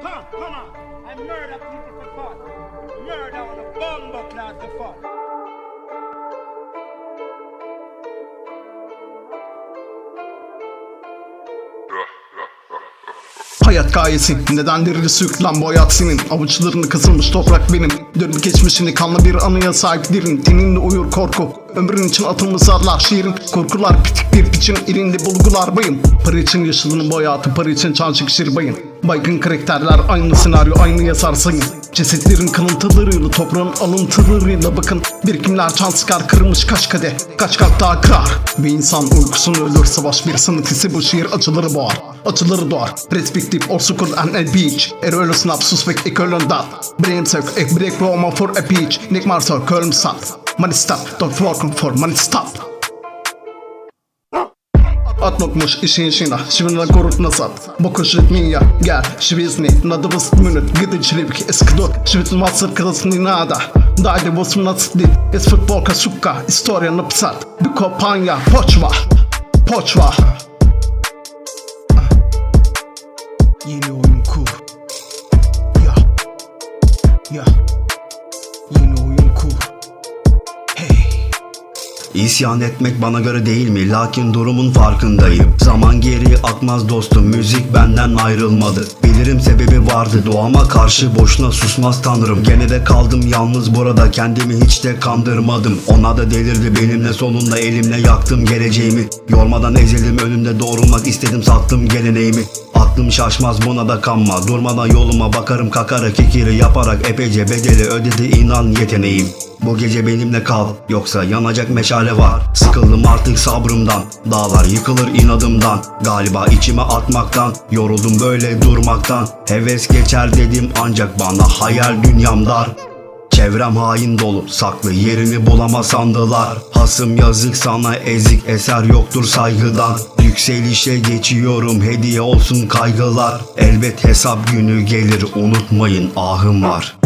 Come, come on. I murder people for fun. Murder on a bomb class for fun. Hayat gayesi nedenleri sürüklen bu hayat senin Avuçlarını kazılmış toprak benim Dönüp geçmişini kanlı bir anıya sahip derin Teninde uyur korku Ömrün için atılmış zarlar şiirin Korkular pitik bir piçin elinde bulgular bayım Para için yaşadığın bu hayatı para için çan çekişir bayın Baygın karakterler aynı senaryo aynı yazar sayın Cesetlerin kalıntılarıyla toprağın alıntılarıyla bakın. Birikimler çan sıkar kırılmış kaç kade Kaç kat daha kırar? Bir insan uykusunu ölür savaş bir sanat ise bu şiir acıları boğar Acıları doğar. Perspektif or sukul and a beach. Er öyle snap suspect ik ölen dat. Bremsök ik breek Roma for a beach Nick Marso kölm satt Money stop don't work for money stop Atmakmış işin işine Şivina korutna sat Boku şritmiya Gel şivizni. Na 20 minut Gdy črivk eskdo Švit macer krasni nada. Dajde 18 dit Iz futbolka suka Istorija napisat Bi kopanja Počva Počva Yeni oyun kur. Ya Ya. Yeni İsyan etmek bana göre değil mi? Lakin durumun farkındayım. Zaman geri akmaz dostum. Müzik benden ayrılmadı. Bilirim sebebi vardı. Doğama karşı boşuna susmaz tanrım. Gene de kaldım yalnız burada. Kendimi hiç de kandırmadım. Ona da delirdi benimle sonunda elimle yaktım geleceğimi. Yormadan ezildim önünde doğrulmak istedim sattım geleneğimi. Aklım şaşmaz buna da kanma. Durmadan yoluma bakarım kakara kekiri yaparak epeyce bedeli ödedi inan yeteneğim. Bu gece benimle kal yoksa yanacak meşale var Sıkıldım artık sabrımdan Dağlar yıkılır inadımdan Galiba içime atmaktan Yoruldum böyle durmaktan Heves geçer dedim ancak bana hayal dünyam dar Çevrem hain dolu saklı yerini bulamaz sandılar Hasım yazık sana ezik eser yoktur saygıdan. Yükselişe geçiyorum hediye olsun kaygılar. Elbet hesap günü gelir unutmayın ahım var